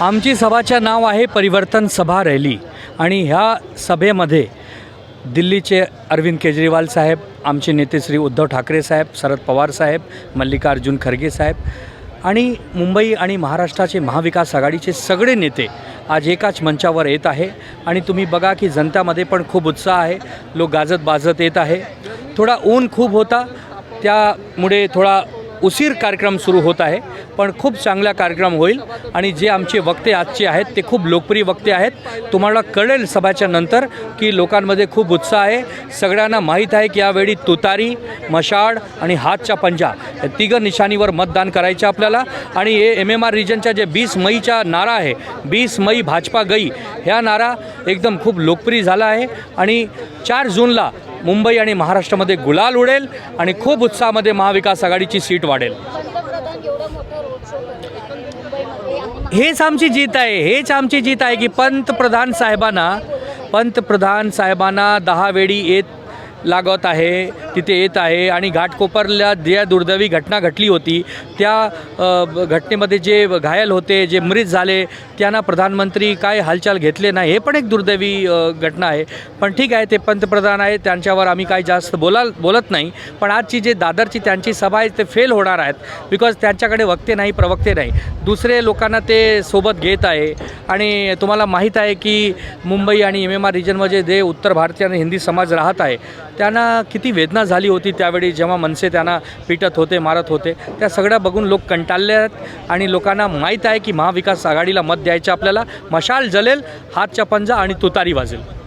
आमची सभाचं नाव आहे परिवर्तन सभा रॅली. आणि ह्या सभेमध्ये दिल्लीचे अरविंद केजरीवाल साहेब आमचे नेते श्री उद्धव ठाकरे साहेब शरद पवार साहेब मल्लिकार्जुन खरगे साहेब आणि मुंबई आणि महाराष्ट्राचे महाविकास आघाडीचे सगळे नेते आज एकाच मंचावर येत आहे. आणि तुम्ही बघा की जनतामध्ये पण खूप उत्साह आहे. लोक गाजत बाजत येत आहे. थोडा ऊन खूप होता. त्यामुळे थोडा उशीर कार्यक्रम सुरू होत आहे पण खूप चांगला कार्यक्रम होईल. आणि जे आमचे वक्ते आजचे आहेत ते खूप लोकप्रिय वक्ते आहेत. तुम्हाला कळेल सभाच्या नंतर की लोकांमध्ये खूप उत्साह आहे. सगळ्यांना माहीत आहे की यावेळी तुतारी मशाड आणि हातच्या पंजा या तिघं निशाणीवर मतदान करायचं आपल्याला. आणि हे एम एम आर रिजनच्या जे बीस मईचा नारा आहे बीस मई भाजपा गई ह्या नारा एकदम खूप लोकप्रिय झाला आहे. आणि चार जूनला मुंबई आणि महाराष्ट्रामध्ये गुलाल उडेल आणि खूप उत्साहामध्ये महाविकास आघाडीची सीट वाढेल. हेच आमची जीत आहे हेच आमची जीत आहे की पंतप्रधान साहेबांना पंतप्रधान साहेबांना दहा वेळी येत लागत आहे तिथे येत आहे आणि घाटकोपरला ज्या दुर्दैवी घटना घटली होती. त्या घटनेमध्ये जे घायल होते जे मृत झाले त्यांना प्रधानमंत्री काय हालचाल घेतले नाही हे पण एक दुर्दैवी घटना आहे. पण ठीक आहे ते पंतप्रधान आहे त्यांच्यावर आम्ही काही जास्त बोला बोलत नाही. पण आजची जे दादरची त्यांची सभा आहे ते फेल होणार आहेत. बिकॉज त्यांच्याकडे वक्ते नाही प्रवक्ते नाही. दुसरे लोकांना ते सोबत घेत आहे. आणि तुम्हाला माहीत आहे की मुंबई आणि एम एम आर रिजनमध्ये जे उत्तर भारतीय आणि हिंदी समाज राहत आहे त्यांना किती वेदना झाली होती त्यावेळी जेव्हा मनसे त्यांना पिटत होते मारत होते. त्या सगळ्या बघून लोक कंटाळले आहेत आणि लोकांना माहीत आहे की महाविकास आघाडीला मत द्यायचं आपल्याला. मशाल जलेल हातच्या पंजा आणि तुतारी वाजेल.